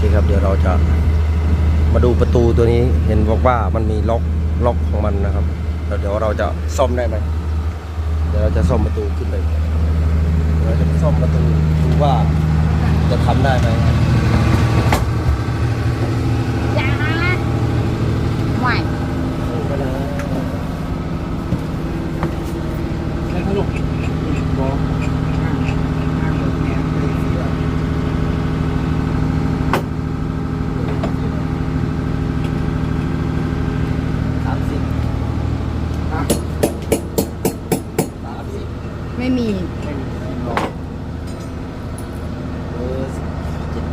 เคครับเดี๋ยวเราจะมาดูประตูตัวนี้เห็นบอกว่ามันมีล็อกล็อกของมันนะครับแล้วเดี๋ยวเราจะซ่อมได้ไหมเดี๋ยวเราจะซ่อมประตูขึ้นไปเดี๋ยเราจะซ่อมประตูดูว่าจะทำได้ไหมครับ จ้าไหว ใช่ครับลูกบอกห้างห้างรถแม่เลยเสีย สามสิบ อะ สามสิบ ไม่มี ไม่มีที่รอ เบอร์เจ็ด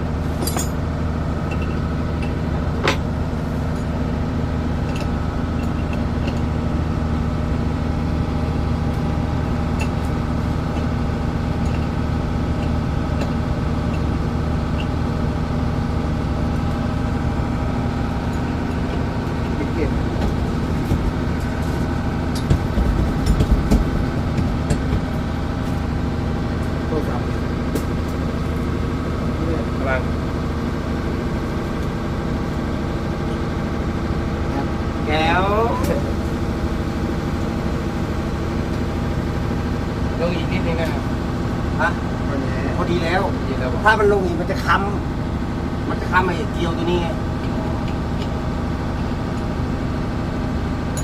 ไม่เก็บโทรศัพท์เนี่ย กำลัง แก้วลงอีกนิดนึงนะครับ ฮะ วันนี้ พอ ดีแล้ว ดีแล้วบอกถ้ามันลงอีกมันจะค้ำมันจะค้ำไอ้เกลียวตัวนี้ไง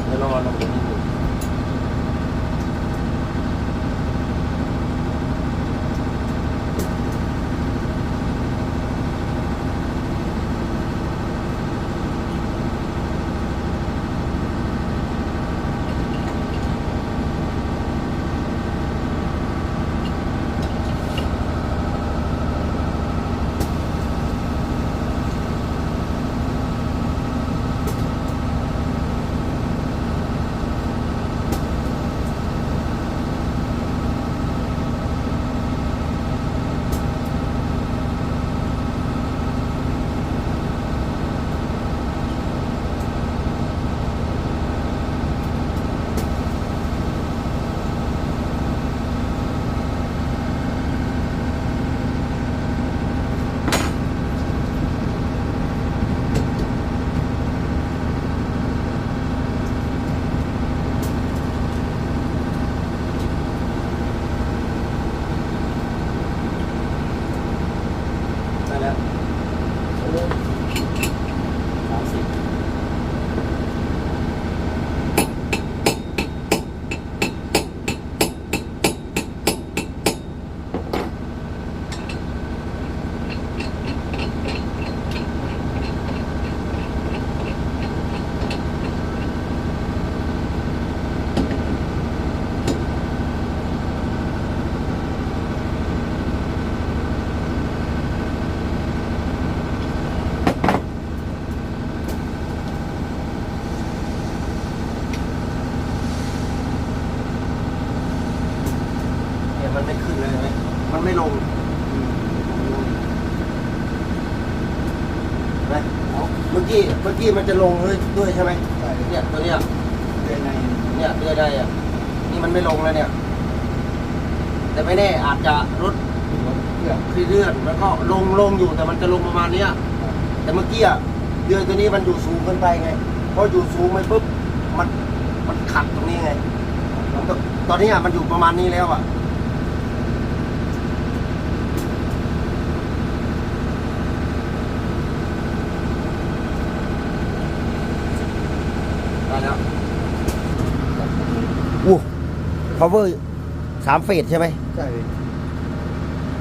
เดี๋ยวรอลงอีกนิดนึง ได้แล้วสามสิบ เนี่ยมันไม่ขึ้นเลยไหมมันไม่ลงเห็นไหม เมื่อกี้เมื่อกี้มันจะลงด้วยด้วยใช่ไหมใช่เนี่ยตัวเนี้ยเดือนในเนี่ยเดือนได้อะนี่มันไม่ลงแล้วเนี่ย แต่ไม่แน่อาจจะรถรถเครื่องคือเลื่อนแล้วก็ลงลงอยู่แต่มันจะลงประมาณเนี้ย แต่เมื่อกี้อะเดือนตัวนี้มันอยู่สูงเกินไปไงพออยู่สูงไปปุ๊บมันมันขัดตรงนี้ไงมันก็ตอนนี้อะมันอยู่ประมาณนี้แล้วอะ แล้วอู้ power สามเฟสใช่ไหม ใช่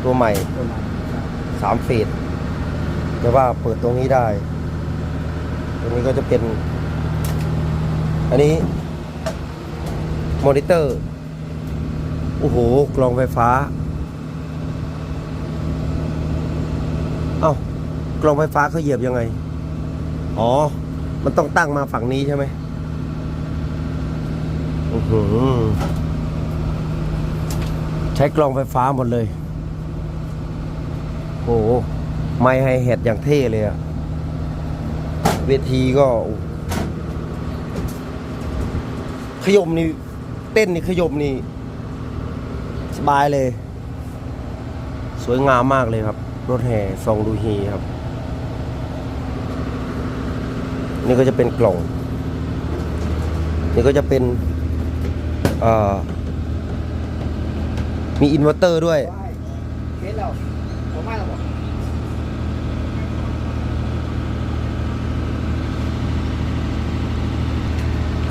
ตัวใหม่ประมาณครับสามเฟสแต่ว่าเปิดตรงนี้ได้ ตรงนี้ก็จะเป็น อันนี้มอนิเตอร์ โอ้โห กลองไฟฟ้า เอ้ากลองไฟฟ้าเขาเหยียบยังไง อ๋อ มันต้องตั้งมาฝั่งนี้ใช่ไหมอือหือ ใช้กลองไฟฟ้าหมดเลยโอ้โห ไม่ให้เห็ดอย่างเท่เลยอะเวทีก็ ขยมนี่ เต้นนี่ขยมนี่ สบายเลย สวยงามมากเลยครับ รถแห่ซองดูฮีครับ นี่ก็จะเป็นกล่อง นี่ก็จะเป็น เอ่อมีอินเวอร์เตอร์ด้วย เคสเราผมมาแล้วบอก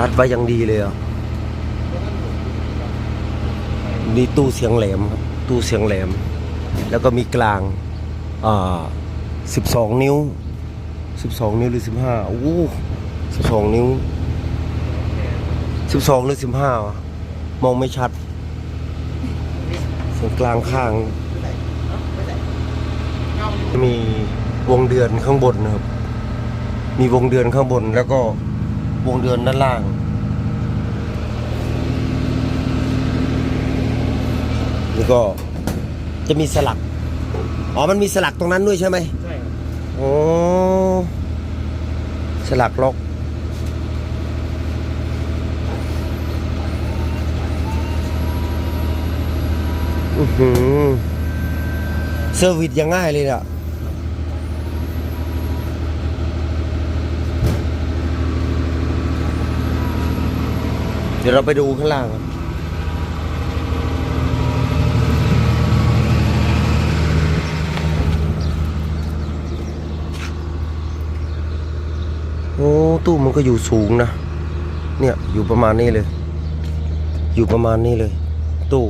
รัดไว้อยังดีเลยอะนี่ตู้เสียงแหลมครับ ตู้เสียงแหลม แล้วก็มีกลางอ่าสิบสองนิ้วสิบสองนิ้วหรือสิบห้าโอ้สิบสองนิ้วสิบสองหรือสิบห้าวะ มองไม่ชัดส่วนกลางข้าง มีวงเดือนข้างบนนะครับ มีวงเดือนข้างบนแล้วก็วงเดือนด้านล่าง นี่ก็จะมีสลัก อ๋อ มันมีสลักตรงนั้นด้วยใช่ไหมใช่ครับโอ้สลักล็อก อือหือเซอร์วิสยังง่ายเลยอะเดี๋ยวเราไปดูข้างล่างครับโอ้ตู้มันก็อยู่สูงนะ เนี่ยอยู่ประมาณนี้เลย อยู่ประมาณนี้เลย ตู้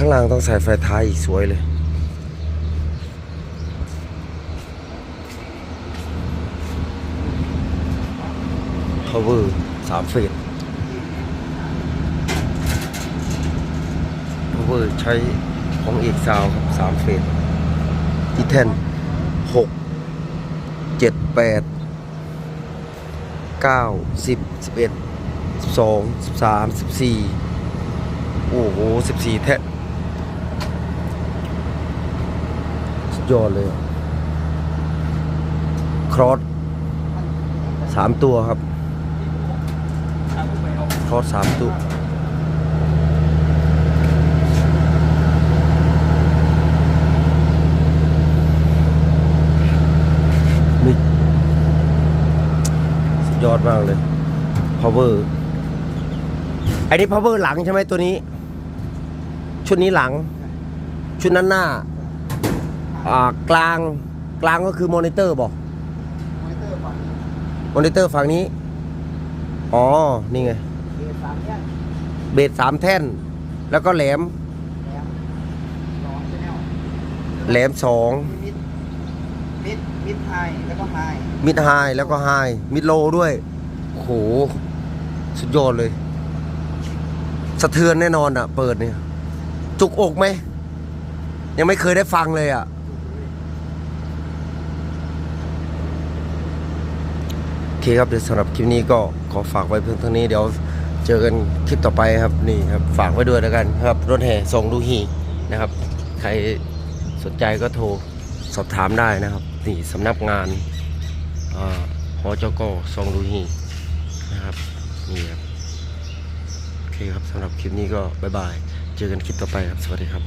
ข้างล่างต้องใส่ไฟท้ายอีกสวยเลย power สามเฟส power ใช้ของเอกซาวครับสามเฟสที่แท่นหกเจ็ดแปดเก้าสิบสิบเอ็ดสิบสองสิบสามสิบสี่โอ้โหสิบสี่แท่นสุด ยอดเลย ครอสสามตัวครับ ครอสสามตัวนี่สุดยอดมากเลย power ไอ้นี่ power หลังใช่ไหมตัวนี้ ชุดนี้หลัง ชุดนั้นหน้า อ่ากลางกลางก็คือมอนิเตอร์บอกมอนิเตอร์ฝั่งนี้มอนิเตอร์ฝั่งนี้ อ๋อ นี่ไงเคสสามเนี่ยเบสสามแท่น แล้วก็แหลมแล้วสองชแนลแหลมสองมิดมิดมิดไฮแล้วก็ไฮมิดไฮแล้วก็ไฮมิดโลด้วยโอ้โห สุดยอดเลย สะเทือนแน่นอนอะ เปิดเนี่ย จุกอกไหม ยังไม่เคยได้ฟังเลยอะ โอเคครับเดี๋ยวสำหรับคลิปนี้ก็ขอฝากไว้เพียงเท่านี้เดี๋ยวเจอกันคลิปต่อไปครับนี่ครับฝากไว้ด้วยแล้วกันครับรถแห่ส่งดูฮีนะครับ ใครสนใจก็โทรสอบถามได้นะครับนี่สำนักงานอ่าหอจกซองดูฮีนะครับนี่ครับโอเคครับสำหรับคลิปนี้ก็บ๊ายบาย เจอกันคลิปต่อไปครับ สวัสดีครับ